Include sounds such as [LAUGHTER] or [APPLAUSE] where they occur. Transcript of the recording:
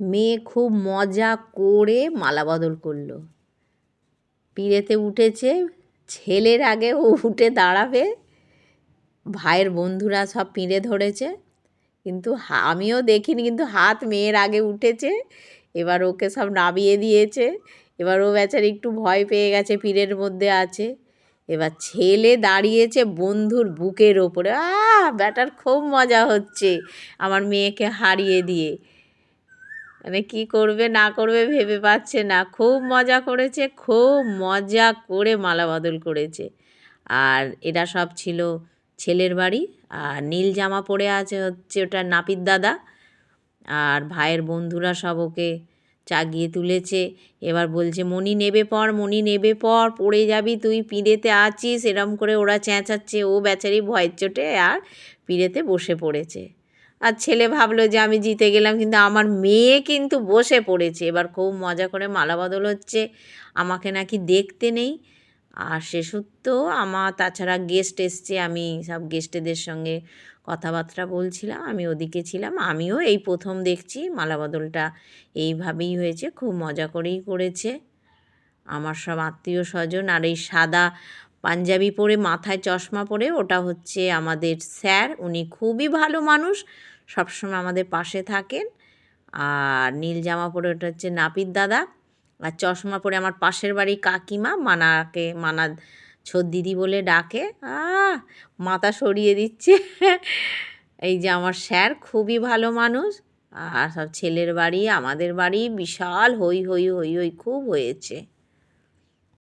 মেয়ে খুব মজা করে মালাবদল করল। পিড়েতে উঠেছে, ছেলের আগে ও উঠে দাঁড়াবে। ভাইয়ের বন্ধুরা সব পিঁড়ে ধরেছে। কিন্তু আমিও দেখিনি, কিন্তু হাত মেয়ের আগে উঠেছে। এবার ওকে সব নামিয়ে দিয়েছে। এবার ও বেচার একটু ভয় পেয়ে গেছে পীরের মধ্যে আছে। এবার ছেলে দাঁড়িয়েছে বন্ধুর বুকের ওপরে। আহ, ব্যাটার খুব মজা হচ্ছে আমার মেয়েকে হারিয়ে দিয়ে। মানে কি করবে, না করবে ভেবে পাচ্ছে না। খুব মজা করেছে, খুব মজা করে মালা বদল করেছে। আর এরা সব ছিল ছেলের বাড়ি। আর নীল জামা পরে আছে হচ্ছে ওটা নাপিত দাদা। আর ভাইয়ের বন্ধুরা সব ওকে চাগিয়ে তুলেছে। এবার বলছে, মণি নেবে পর, মণি নেবে পর, পড়ে যাবি তুই, পিঁড়েতে আছিস। এরম করে ওরা চেঁচাচ্ছে। ও বেচারি ভয়ের চোটে আর পিঁড়েতে বসে পড়েছে। আর ছেলে ভাবলো যে আমি জিতে গেলাম, কিন্তু আমার মেয়ে কিন্তু বসে পড়েছে। এবার খুব মজা করে মালা বদল হচ্ছে, আমাকে নাকি দেখতে নেই। আর শেষত্বেও আমার তাছাড়া গেস্ট এসছে, আমি সব গেস্টেদের সঙ্গে কথাবার্তা বলছিলাম, আমি ওদিকে ছিলাম, আমিও এই প্রথম দেখছি মালা বদলটা এইভাবেই হয়েছে, খুব মজা করেই করেছে। আমার সব আত্মীয় স্বজন আর এই সাদা পাঞ্জাবি পরে, মাথায় চশমা পরে, ওটা হচ্ছে আমাদের স্যার। উনি খুবই ভালো মানুষ, সবসময় আমাদের পাশে থাকেন। আর নীল জামা পরে ওটা হচ্ছে নাপিত দাদা। আর চশমা পরে আমার পাশের বাড়ি কাকিমা, মানাকে, মানা ছোট দিদি বলে ডাকে। আহ, মাথা সরিয়ে দিচ্ছে। [LAUGHS] এই যে আমার স্যার, খুবই ভালো মানুষ। আর সব ছেলের বাড়ি, আমাদের বাড়ি বিশাল হই হই হই হই খুব হয়েছে।